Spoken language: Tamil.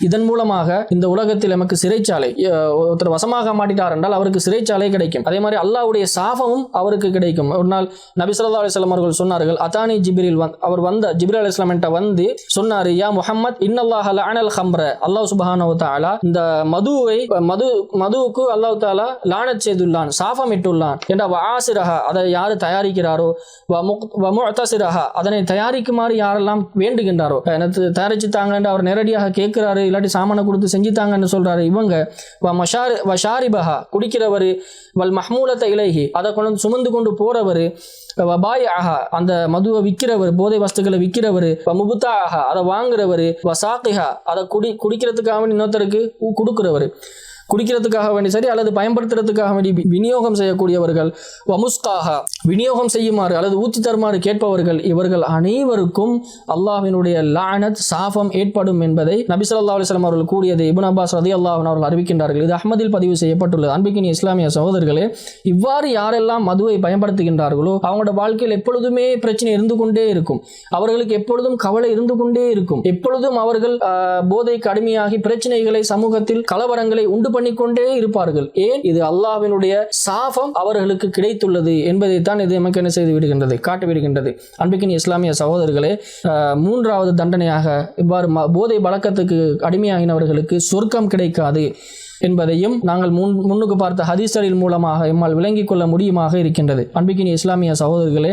இதன் மூலமாக இந்த உலகத்தில் நமக்கு சிறைச்சாலை ஒருத்தர் வசமாக மாட்டிட்டார் என்றால் அவருக்கு சிறைச்சாலை கிடைக்கும். அதே மாதிரி அல்லாஹ்வுடைய சாபமும் அவருக்கு கிடைக்கும். ஒரு நாள் நபிசல்லா அலிஸ்லாம் அவர்கள் சொன்னார்கள் அதானி ஜிபிரில் வந் அவர் வந்த ஜிப்ரில் அலைஹிஸ்ஸலாம் என்கிட்ட வந்து சொன்னார் யா முஹம்மத் இன்னல்லாஹ லஅனல் ஹம்ர அல்லாஹ் சுப்ஹானஹு வ தஆலா இந்த மதுவை மது மதுவுக்கு அல்லாஹ் தஆலா லானத் செய்துள்ளான் சாபம் இட்டுள்ளான் என்ற ஆசிரஹா அதை யார் தயாரிக்கிறாரோ வ முக்- வ அதனை தயாரிக்குமாறு யாரெல்லாம் வேண்டுகின்றாரோ எனக்கு தயாரிச்சு தாங்கன்னு அவர் நேரடியாக கேட்கிறாரு இல்லாட்டி சாமானை கொடுத்து செஞ்சு சொல்கிறாரு இவங்க. வ வஷாரிபஹா குடிக்கிறவர். வல் மஹ்மூலத்தை இலகி அதை கொண்டு வந்து சுமந்து கொண்டு போகிறவர் வபாய் ஆஹா அந்த மதுவை விற்கிறவர் போதை வஸ்துக்களை விற்கிறவர் முபுத்தா ஆஹா அதை வாங்குறவர். வசாக்கிஹா அதை குடி குடிக்கிறதுக்காக இன்னொருத்தருக்கு ஊ- குடிக்கிறதுக்காக வேண்டி சரி அல்லது பயன்படுத்துறதுக்காக வேண்டி விநியோகம் செய்யக்கூடியவர்கள் வமுஸ்காக விநியோகம் செய்யுமாறு அல்லது ஊற்றி தருமாறு கேட்பவர்கள் இவர்கள் அனைவருக்கும் அல்லாஹினுடைய லானத் சாபம் ஏற்படும் என்பதை நபிசல்லா அலிஸ்லாம் அவர்கள் கூறியது இபுன் அப்பாஸ் ரதி அல்லாஹன் அவர்கள் அறிவிக்கின்றார்கள். இது அஹமதில் பதிவு செய்யப்பட்டுள்ளது. அன்பிக்கின் இஸ்லாமிய சகோதரர்களே இவ்வாறு யாரெல்லாம் மதுவை பயன்படுத்துகின்றார்களோ அவங்களோட வாழ்க்கையில் எப்பொழுதுமே பிரச்சனை இருந்து கொண்டே இருக்கும். அவர்களுக்கு எப்பொழுதும் கவலை இருந்து கொண்டே இருக்கும். எப்பொழுதும் அவர்கள் ஆஹ், கடுமையாகி பிரச்சனைகளை சமூகத்தில் கலவரங்களை உண்டு பண்ணிக்கொண்டே இருப்பார்கள். ஏன்? இது அல்லாஹ்வினுடைய சாபம் அவர்களுக்கு கிடைத்துள்ளது என்பதைத்தான் இது நமக்கு என்ன செய்து விடுகின்றது காட்டி விடுகின்றது. அன்பிக்கின் இஸ்லாமிய சகோதரர்களே மூன்றாவது தண்டனையாக இவ்வாறு ம- போதை பழக்கத்துக்கு அடிமையாகினவர்களுக்கு சொர்க்கம் கிடைக்காது என்பதையும் நாங்கள் முன் முன்னுக்கு பார்த்த ஹதீஸ்களின் மூலமாக எம்மால் விளங்கிக் கொள்ள முடியுமாக இருக்கின்றது. அன்பிக்கின் இஸ்லாமிய சகோதரர்களே